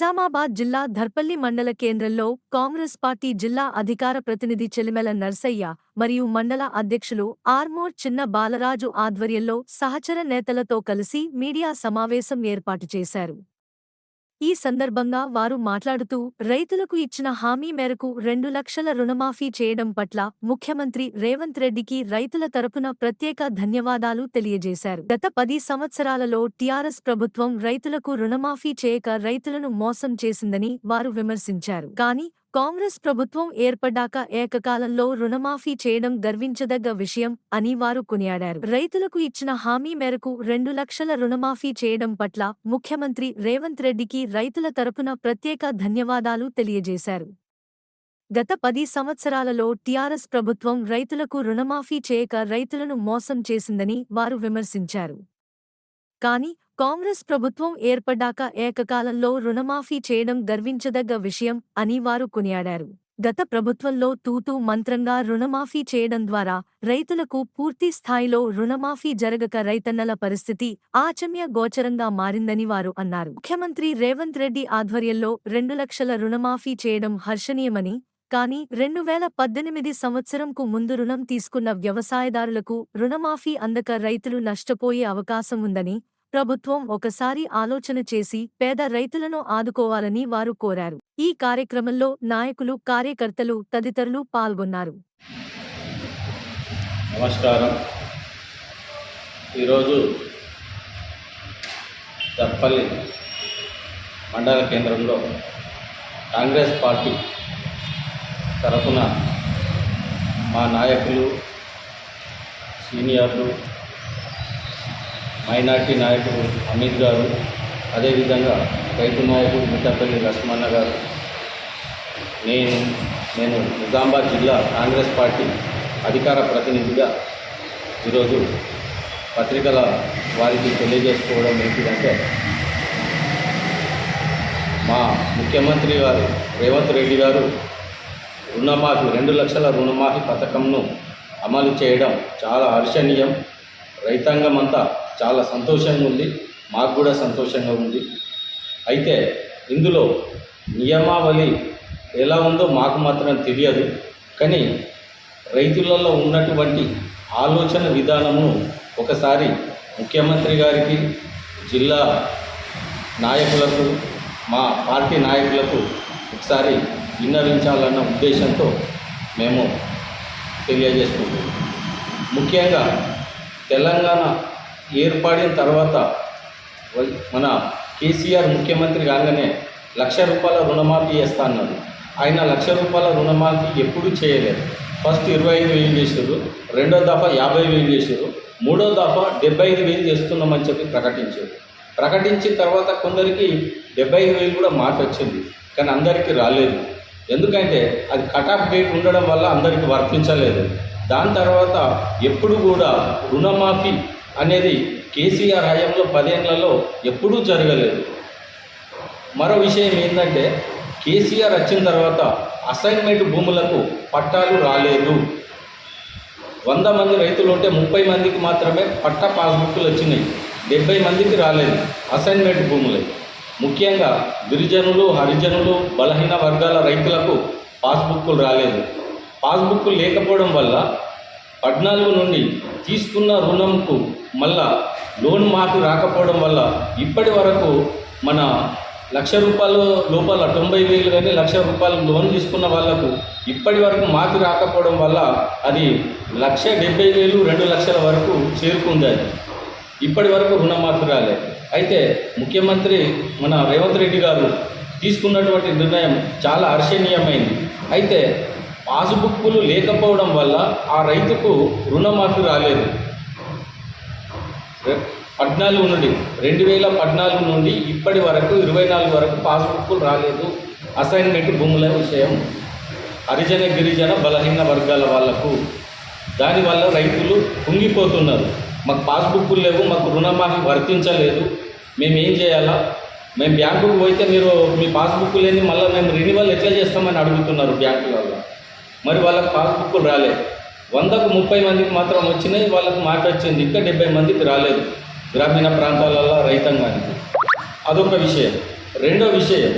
నిజామాబాద్ జిల్లా ధర్పల్లి మండల కేంద్రంలో కాంగ్రెస్ పార్టీ జిల్లా అధికార ప్రతినిధి చెలిమెల నర్సయ్య మరియు మండల అధ్యక్షులు ఆర్మోర్ చిన్న బాలరాజు ఆధ్వర్యంలో సహచర నేతలతో కలిసి మీడియా సమావేశం ఏర్పాటు చేశారు. ఈ సందర్భంగా వారు మాట్లాడుతూ రైతులకు ఇచ్చిన హామీ మేరకు రెండు లక్షల రుణమాఫీ చేయడం పట్ల ముఖ్యమంత్రి రేవంత్ రెడ్డికి రైతుల తరపున ప్రత్యేక ధన్యవాదాలు తెలియజేశారు. గత పది సంవత్సరాలలో టీఆర్ఎస్ ప్రభుత్వం రైతులకు రుణమాఫీ చేయక రైతులను మోసం చేసిందని వారు విమర్శించారు. కానీ కాంగ్రెస్ ప్రభుత్వం ఏర్పడ్డాక ఏకకాలంలో రుణమాఫీ చేయడం గర్వించదగ్గ విషయం అని వారు కొనియాడారు. రైతులకు ఇచ్చిన హామీ మేరకు రెండు లక్షల రుణమాఫీ చేయడం పట్ల ముఖ్యమంత్రి రేవంత్ రెడ్డికి రైతుల తరపున ప్రత్యేక ధన్యవాదాలు తెలియజేశారు. గత పది సంవత్సరాలలో టీఆర్ఎస్ ప్రభుత్వం రైతులకు రుణమాఫీ చేయక రైతులను మోసం చేసిందని వారు విమర్శించారు. కాని కాంగ్రెస్ ప్రభుత్వం ఏర్పడ్డాక ఏకకాలంలో రుణమాఫీ చేయడం గర్వించదగ్గ విషయం అని వారు కొనియాడారు. గత ప్రభుత్వంలో తూతూ మంత్రంగా రుణమాఫీ చేయడం ద్వారా రైతులకు పూర్తి స్థాయిలో రుణమాఫీ జరగక రైతన్నల పరిస్థితి ఆచమ్య గోచరంగా మారిందని వారు అన్నారు. ముఖ్యమంత్రి రేవంత్ రెడ్డి ఆధ్వర్యంలో రెండు లక్షల రుణమాఫీ చేయడం హర్షణీయమని కానీ రెండు వేల పద్దెనిమిది సంవత్సరంకు ముందు రుణం తీసుకున్న వ్యవసాయదారులకు రుణమాఫీ అందక రైతులు నష్టపోయే అవకాశం ఉందని ప్రభుత్వం ఒకసారి ఆలోచన చేసి పేద రైతులను ఆదుకోవాలని వారు కోరారు. ఈ కార్యక్రమంలో నాయకులు కార్యకర్తలు తదితరులు పాల్గొన్నారు. నమస్కారం. ఈరోజు మండల కేంద్రంలో కాంగ్రెస్ పార్టీ తరఫున మా నాయకులు సీనియర్లు మైనార్టీ నాయకుడు అమిత్ గారు అదేవిధంగా రైతు నాయకుడు మిట్టపల్లి లక్ష్మణ గారు నేను నేను నిజామాబాద్ జిల్లా కాంగ్రెస్ పార్టీ అధికార ప్రతినిధిగా ఈరోజు పత్రికల వారికి తెలియజేసుకోవడం ఏంటిదంటే మా ముఖ్యమంత్రి గారు రేవంత్ రెడ్డి గారు రుణమాఫీ రెండు లక్షల రుణమాఫీ పథకంను అమలు చేయడం చాలా హర్షణీయం. రైతాంగం అంతా చాలా సంతోషంగా ఉంది. మాకు కూడా సంతోషంగా ఉంది. అయితే ఇందులో నియమావళి ఎలా ఉందో మాకు మాత్రం తెలియదు. కానీ రైతులలో ఉన్నటువంటి ఆలోచన విధానమును ఒకసారి ముఖ్యమంత్రి గారికి జిల్లా నాయకులకు మా పార్టీ నాయకులకు ఒకసారి విన్నవించాలన్న ఉద్దేశంతో మేము తెలియజేసుకుంటున్నాం. ముఖ్యంగా తెలంగాణ ఏర్పడిన తర్వాత మన కేసీఆర్ ముఖ్యమంత్రి కాగానే లక్ష రూపాయల రుణమాఫీ చేస్తా అన్నారు ఆయన లక్ష రూపాయల రుణమాఫీ ఎప్పుడు చేయలేదు. ఫస్ట్ ఇరవై ఐదు వేలు చేశారు రెండో దఫా యాభై వేలు చేశారు మూడో దఫా డెబ్బై ఐదు వేలు చేస్తున్నామని చెప్పి ప్రకటించారు. ప్రకటించిన తర్వాత కొందరికి డెబ్బై వేలు కూడా మాట వచ్చింది కానీ అందరికీ రాలేదు. ఎందుకంటే అది కట్ ఆఫ్ డేట్ ఉండడం వల్ల అందరికీ వర్తించలేదు. దాని తర్వాత ఎప్పుడు కూడా రుణమాఫీ అనేది కేసీఆర్ హయాంలో పదేళ్ళలో ఎప్పుడూ జరగలేదు. మరో విషయం ఏంటంటే కేసీఆర్ వచ్చిన తర్వాత అసైన్మెంట్ భూములకు పట్టాలు రాలేదు. వంద మంది రైతులు ఉంటే ముప్పై మందికి మాత్రమే పట్టా పాస్బుక్లు వచ్చినాయి. డెబ్బై మందికి రాలేదు. అసైన్మెంట్ భూములే. ముఖ్యంగా గిరిజనులు హరిజనులు బలహీన వర్గాల రైతులకు పాస్బుక్లు రాలేదు. పాస్బుక్లు లేకపోవడం వల్ల పద్నాలుగు నుండి తీసుకున్న రుణంకు మళ్ళా లోన్ మాఫీ రాకపోవడం వల్ల ఇప్పటి వరకు మన లక్ష రూపాయల లోపల తొంభై వేలు కానీ లక్ష రూపాయలు లోన్ తీసుకున్న వాళ్ళకు ఇప్పటి వరకు మాఫీ రాకపోవడం వల్ల అది లక్ష డెబ్బై వేలు రెండు లక్షల వరకు చేరుకుంది అది. ఇప్పటి వరకు రుణమాఫీ రాలేదు అయితే ముఖ్యమంత్రి మన రేవంత్ రెడ్డి గారు తీసుకున్నటువంటి నిర్ణయం చాలా హర్షణీయమైంది. అయితే పాసుబుక్కులు లేకపోవడం వల్ల ఆ రైతుకు రుణమాఫీ రాలేదు. పద్నాలుగు నుండి రెండు వేల పద్నాలుగు నుండి ఇప్పటి వరకు ఇరవై నాలుగు వరకు పాస్బుక్లు రాలేదు. అసైన్మెంట్ భూముల విషయం హరిజన గిరిజన బలహీన వర్గాల వాళ్ళకు. దానివల్ల రైతులు కుంగిపోతున్నారు. మాకు పాస్బుక్లు లేవు మాకు రుణమాఫీ వర్తించలేదు. మేము ఏం చేయాలా? మేము బ్యాంకుకు పోయితే మీరు మీ పాస్బుక్ లేని మళ్ళీ మేము రెన్యువల్ ఎట్లా చేస్తామని అడుగుతున్నారు బ్యాంకు వాళ్ళు. మరి వాళ్ళకి పాస్బుక్లు రాలేదు. వందకు ముప్పై మందికి మాత్రం వచ్చినాయి వాళ్ళకు మాట వచ్చింది ఇంకా డెబ్బై మందికి రాలేదు. గ్రామీణ ప్రాంతాలలో రైతాంగానికి. అదొక విషయం. రెండో విషయం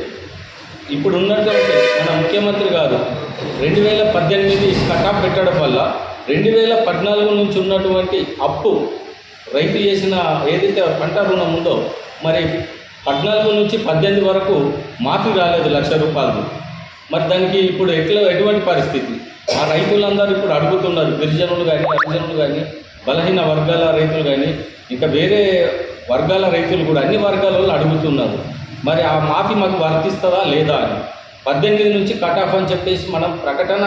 ఇప్పుడు ఉన్నటువంటి మన ముఖ్యమంత్రి గారు రెండు వేల పద్దెనిమిది కటాఫ్ పెట్టడం వల్ల రెండు వేల పద్నాలుగు నుంచి ఉన్నటువంటి అప్పు రైతు చేసిన ఏదైతే పంట రుణం ఉందో మరి పద్నాలుగు నుంచి పద్దెనిమిది వరకు మాఫీ రాలేదు లక్ష రూపాయలు. మరి దానికి ఇప్పుడు ఎట్లా ఎటువంటి పరిస్థితి? ఆ రైతులందరూ ఇప్పుడు అడుగుతున్నారు గిరిజనులు కానీ హరిజనులు కానీ బలహీన వర్గాల రైతులు కానీ ఇంకా వేరే వర్గాల రైతులు కూడా అన్ని వర్గాల వాళ్ళు అడుగుతున్నారు. మరి ఆ మాఫీ మాకు వర్తిస్తుందా లేదా అని. పద్దెనిమిది నుంచి కట్ ఆఫ్ అని చెప్పేసి మనం ప్రకటన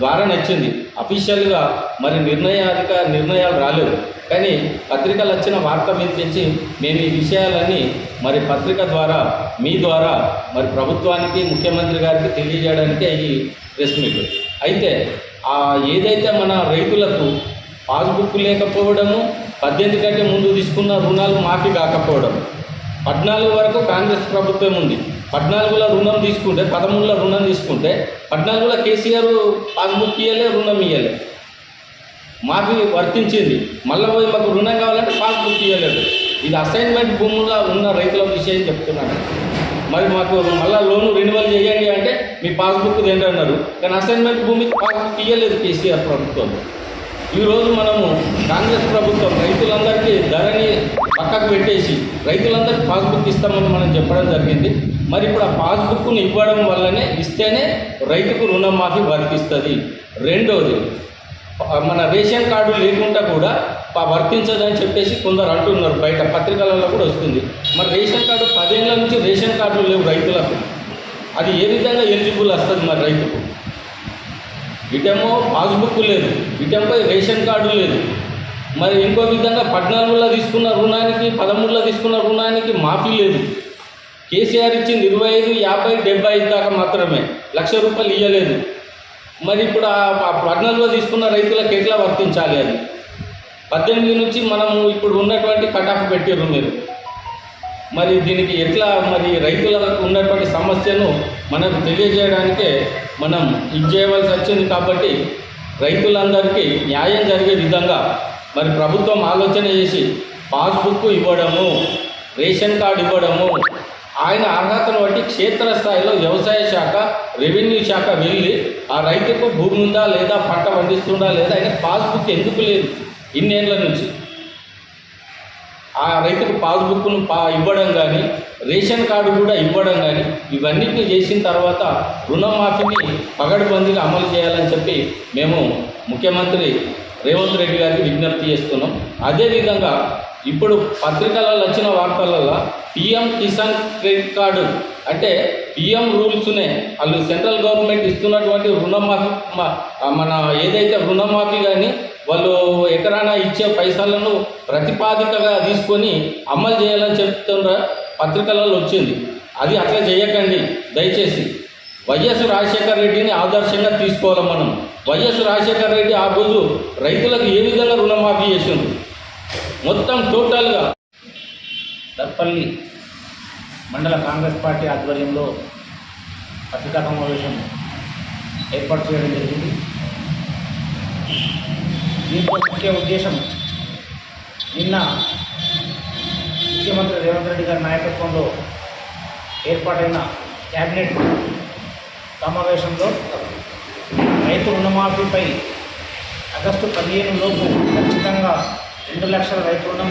ద్వారా నచ్చింది. అఫీషియల్గా మరి నిర్ణయాధిక నిర్ణయాలు రాలేదు. కానీ పత్రికలు వచ్చిన వార్త మీద తెచ్చి మేము ఈ విషయాలన్నీ మరి పత్రిక ద్వారా మీ ద్వారా మరి ప్రభుత్వానికి ముఖ్యమంత్రి గారికి తెలియజేయడానికే ఈ ప్రెస్ మీట్ అయితే ఆ ఏదైతే మన రైతులకు పాస్బుక్ లేకపోవడము పద్దెనిమిది కంటే ముందు తీసుకున్న రుణాలు మాఫీ కాకపోవడం పద్నాలుగు వరకు కాంగ్రెస్ ప్రభుత్వం ఉంది. పద్నాలుగులో రుణం తీసుకుంటే పదమూడులో రుణం తీసుకుంటే పద్నాలుగులో కేసీఆర్ పాస్బుక్ ఇవ్వలే రుణం ఇవ్వలే మాఫీ వర్తించింది. మళ్ళీ పోయి మాకు రుణం కావాలంటే పాస్బుక్ ఇవ్వలేదు ఇది అసైన్మెంట్ భూముల్లో ఉన్న రైతుల విషయం చెప్తున్నాను. మరి మాకు మళ్ళీ లోను రెన్యువల్ చేయండి అంటే మీ పాస్బుక్ తిండి అన్నారు కానీ అసైన్మెంట్ భూమికి పాస్బుక్ ఇవ్వలేదు కేసీఆర్ ప్రభుత్వం. ఈరోజు మనము కాంగ్రెస్ ప్రభుత్వం రైతులందరికీ ధరని పక్కకు పెట్టేసి రైతులందరికీ పాస్బుక్ ఇస్తామని మనం చెప్పడం జరిగింది. మరి ఇప్పుడు ఆ పాస్బుక్ను ఇవ్వడం వల్లనే ఇస్తేనే రైతుకు రుణమాఫీ వర్తిస్తుంది. రెండోది మన రేషన్ కార్డు లేకుండా కూడా వర్తించదని చెప్పేసి కొందరు అంటున్నారు. బయట పత్రికలలో కూడా వస్తుంది. మరి రేషన్ కార్డు పదేళ్ళ నుంచి రేషన్ కార్డులు లేవు రైతులకు. అది ఏ విధంగా ఎలిజిబుల్ వస్తుంది మరి రైతుకు? ఇటేమో పాస్బుక్ లేదు ఇటేమో రేషన్ కార్డు లేదు. మరి ఇంకో విధంగా పద్నాలుగులో తీసుకున్న రుణానికి పదమూడులో తీసుకున్న రుణానికి మాఫీ లేదు. కేసీఆర్ ఇచ్చింది ఇరవై ఐదు యాభై డెబ్బై ఐదు దాకా మాత్రమే. లక్ష రూపాయలు ఇవ్వలేదు మరి ఇప్పుడు ఆ పద్నాలుగులో తీసుకున్న రైతులకు ఎట్లా వర్తించాలి అది? పద్దెనిమిది నుంచి మనము ఇప్పుడు ఉన్నటువంటి కట్ ఆఫ్ పెట్టారు మీరు. మరి దీనికి ఎట్లా మరి రైతులకు ఉన్నటువంటి సమస్యను మనకు తెలియజేయడానికే మనం ఇది చేయవలసి వచ్చింది కాబట్టి రైతులందరికీ న్యాయం జరిగే విధంగా మరి ప్రభుత్వం ఆలోచన చేసి పాస్బుక్ ఇవ్వడము రేషన్ కార్డు ఇవ్వడము ఆయన అర్హతను బట్టి క్షేత్రస్థాయిలో వ్యవసాయ శాఖ రెవెన్యూ శాఖ వెళ్ళి ఆ రైతుకు భూమి ఉందా లేదా పంట పండిస్తుందా లేదా ఆయన పాస్బుక్ ఎందుకు లేదు? ఇన్నేళ్ళ నుంచి. ఆ రైతుకు పాస్బుక్ను పా ఇవ్వడం కానీ రేషన్ కార్డు కూడా ఇవ్వడం కానీ ఇవన్నిటిని చేసిన తర్వాత రుణమాఫీని పగడుబందీగా అమలు చేయాలని చెప్పి మేము ముఖ్యమంత్రి రేవంత్ రెడ్డి గారికి విజ్ఞప్తి చేస్తున్నాం. అదేవిధంగా ఇప్పుడు పత్రికలలో వచ్చిన వార్తలలో పిఎం కిసాన్ క్రెడిట్ కార్డు అంటే పిఎం రూల్స్నే వాళ్ళు సెంట్రల్ గవర్నమెంట్ ఇస్తున్నటువంటి రుణమాఫీ మన ఏదైతే రుణమాఫీ కానీ వాళ్ళు ఎకరానా ఇచ్చే పైసలను ప్రతిపాదికగా తీసుకొని అమలు చేయాలని చెప్తున్న పత్రికలలో వచ్చింది. అది అట్లా చేయకండి దయచేసి. వైఎస్ రాజశేఖర రెడ్డిని ఆదర్శంగా తీసుకోవాలి మనం. వైఎస్ రాజశేఖర రెడ్డి ఆ రోజు రైతులకు ఏ విధంగా రుణమాఫీ చేసిండు? మొత్తం టోటల్గా దర్పల్లి మండల కాంగ్రెస్ పార్టీ ఆధ్వర్యంలో పత్రికా సమావేశం ఏర్పాటు చేయడం జరిగింది. దీంట్లో ముఖ్య ఉద్దేశం నిన్న ముఖ్యమంత్రి రేవంత్ రెడ్డి గారి నాయకత్వంలో ఏర్పాటైన క్యాబినెట్ సమావేశంలో రైతు రుణమాఫీపై ఆగస్టు పదిహేను లోపు ఖచ్చితంగా రెండు లక్షల రైతు రుణం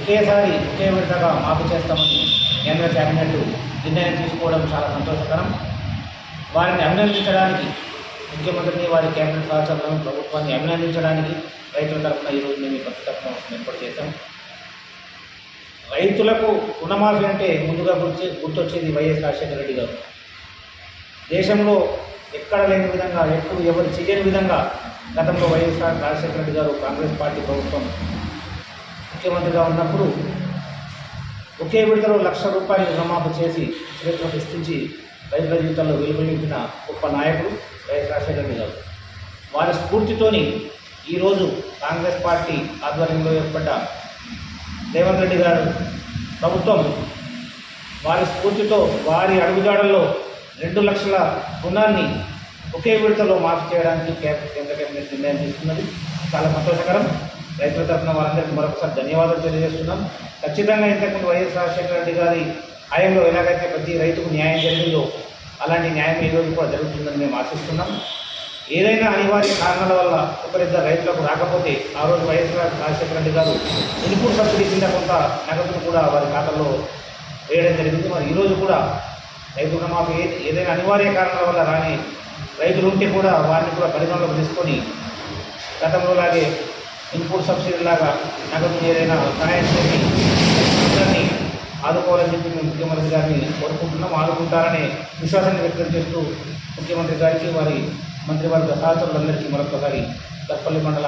ఒకేసారి ఒకే విడతగా మాఫీ చేస్తామని కేంద్ర కేబినెట్ నిర్ణయం తీసుకోవడం చాలా సంతోషకరం. వారిని అభినందించడానికి ముఖ్యమంత్రిని వారి కేబినెట్ సహచరులను ప్రభుత్వాన్ని అభినందించడానికి రైతుల తరఫున ఈరోజు మేము ఈ పత్రికను ఏర్పాటు చేశాం. రైతులకు రుణమాఫీ అంటే ముందుగా గుర్తు గుర్తొచ్చేది వైఎస్ రాజశేఖర రెడ్డి గారు. దేశంలో ఎక్కడ లేని విధంగా ఎప్పుడు ఎవరు చేయని విధంగా గతంలో వైఎస్ఆర్ రాజశేఖర రెడ్డి గారు కాంగ్రెస్ పార్టీ ప్రభుత్వం ముఖ్యమంత్రిగా ఉన్నప్పుడు ఒకే విడతలో లక్ష రూపాయలు రుణమాఫీ చేసి చరిత్ర సృష్టించి రైతుల జీవితంలో వెలుగు గొప్ప నాయకుడు వైఎస్ రాజశేఖర గారు. వారి స్ఫూర్తితోని ఈరోజు కాంగ్రెస్ పార్టీ ఆధ్వర్యంలో ఏర్పడ్డ రేవంత్ రెడ్డి గారు ప్రభుత్వం వారి స్ఫూర్తితో వారి అడుగుజాడల్లో రెండు లక్షల రుణాన్ని ఒకే విడతలో మాఫ్ చేయడానికి కేంద్ర కేంద్ర కేబినెట్ నిర్ణయం తీసుకున్నది. చాలా సంతోషకరం. రైతుల తరఫున వారందరికీ మరొకసారి ధన్యవాదాలు తెలియజేస్తున్నాం. ఖచ్చితంగా ఇంతకుముందు వైఎస్ రాజశేఖర రెడ్డి గారి హయాంలో ఎలాగైతే ప్రతి రైతుకు న్యాయం జరిగిందో అలాంటి న్యాయం ఈ రోజు కూడా జరుగుతుందని మేము ఆశిస్తున్నాం. ఏదైనా అనివార్య కారణాల వల్ల ఒకరిద్దరు రైతులకు రాకపోతే ఆ రోజు వైఎస్ రాజశేఖర రెడ్డి గారు ఇన్పుట్ సబ్సిడీ కింద కొంత నగదును కూడా వారి ఖాతాలో వేయడం జరిగింది. మరి ఈరోజు కూడా రైతు రుణమాఫీ ఏ- ఏదైనా అనివార్య కారణాల వల్ల రాని రైతులు ఉంటే కూడా వారిని కూడా పరిగణలోకి తీసుకొని గతంలో లాగే ఇన్పుట్ సబ్సిడీ లాగా నగదు ఏదైనా సహాయం చేసి రైతులందరినీ ఆదుకోవాలని చెప్పి మేము ముఖ్యమంత్రి గారిని కోరుకుంటున్నాం. ఆదుకుంటారనే విశ్వాసాన్ని వ్యక్తం చేస్తూ ముఖ్యమంత్రి గారికి వారి మంత్రివర్గ సహచరులందరికీ మరొకసారి దర్పల్లి మండల